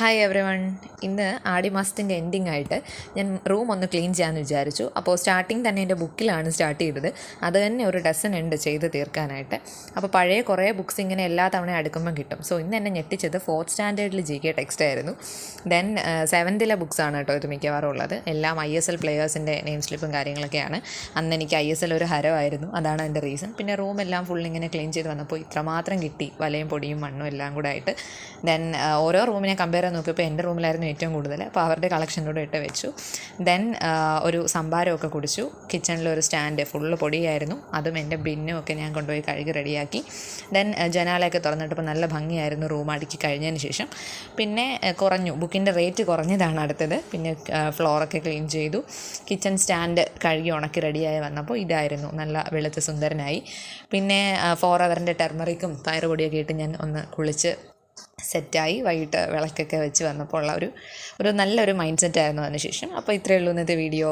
Hi every one ഇന്ന് ആടി മാസത്തിന്റെ എൻഡിങ് ആയിട്ട് ഞാൻ റൂം ഒന്ന് ക്ലീൻ ചെയ്യാമെന്ന് വിചാരിച്ചു. അപ്പോൾ സ്റ്റാർട്ടിങ് തന്നെ എന്റെ ബുക്കിലാണ് സ്റ്റാർട്ട് ചെയ്തത്. അത് തന്നെ ഒരു ഡസൺ ഉണ്ട് ചെയ്ത് തീർക്കാനായിട്ട്. അപ്പോൾ പഴയ കുറേ ബുക്സ് ഇങ്ങനെ എല്ലാ തവണയും അടുക്കുമ്പം കിട്ടും. സോ ഇന്ന് എന്നെ ഞെട്ടിച്ചത് ഫോർത്ത് സ്റ്റാൻഡേർഡിൽ ജി കെ ടെക്സ്റ്റ് ആയിരുന്നു. ദെൻ സെവൻത്തിലെ ബുക്സാണ് കേട്ടോ ഇത് മിക്കവാറും ഉള്ളത്. എല്ലാം ഐ എസ് എൽ പ്ലെയേഴ്സിന്റെ നെയിം സ്ലിപ്പും കാര്യങ്ങളൊക്കെയാണ്. അന്ന് എനിക്ക് ഐ എസ് എൽ ഒരു ഹരമായിരുന്നു. അതാണ് എന്റെ റീസൺ പിന്നെ റൂം എല്ലാം ഫുൾ ഇങ്ങനെ ക്ലീൻ ചെയ്ത് വന്നപ്പോൾ ഇത്രമാത്രം കിട്ടി. വലയും പൊടിയും മണ്ണും എല്ലാം കൂടെ ആയിട്ട്. ദെൻ ഓരോ റൂമിനെ കമ്പയർ ചെയ്ത് നോക്കിയപ്പോൾ എന്റെ റൂമിലായിരുന്നു ഏറ്റവും കൂടുതൽ അപ്പോൾ അവരുടെ കളക്ഷനിലൂടെ ഇട്ട് വെച്ചു. ദെൻ ഒരു സംഭാരമൊക്കെ കുടിച്ചു. കിച്ചണിൽ ഒരു സ്റ്റാൻഡ് ഫുള്ള് പൊടിയായിരുന്നു. അതും എന്റെ ബിന്നും ഒക്കെ ഞാൻ കൊണ്ടുപോയി കഴുകി റെഡിയാക്കി. ദെൻ ജനാലയൊക്കെ തുറന്നിട്ടപ്പോൾ നല്ല ഭംഗിയായിരുന്നു റൂം അടുക്കി കഴിഞ്ഞതിന് ശേഷം. പിന്നെ കുറഞ്ഞു. ബുക്കിന്റെ റേറ്റ് കുറഞ്ഞതാണ് അടുത്തത്. പിന്നെ ഫ്ലോറൊക്കെ ക്ലീൻ ചെയ്തു. കിച്ചൺ സ്റ്റാൻഡ് കഴുകി ഉണക്കി റെഡിയായി വന്നപ്പോൾ ഇതായിരുന്നു. നല്ല വെളുത്ത് സുന്ദരനായി. പിന്നെ ഫോർ അവറിന്റെ ടെർമറിക്കും പയറുപൊടിയൊക്കെ ഇട്ട് ഞാൻ ഒന്ന് കുളിച്ച് സെറ്റായി വൈകിട്ട് വിളക്കൊക്കെ വെച്ച് വന്നപ്പോൾ ഉള്ള ഒരു ഒരു നല്ലൊരു മൈൻഡ് സെറ്റായിരുന്നു അതിന് ശേഷം. അപ്പോൾ ഇത്രയേ ഉള്ളൂ ഇന്നത്തെ വീഡിയോ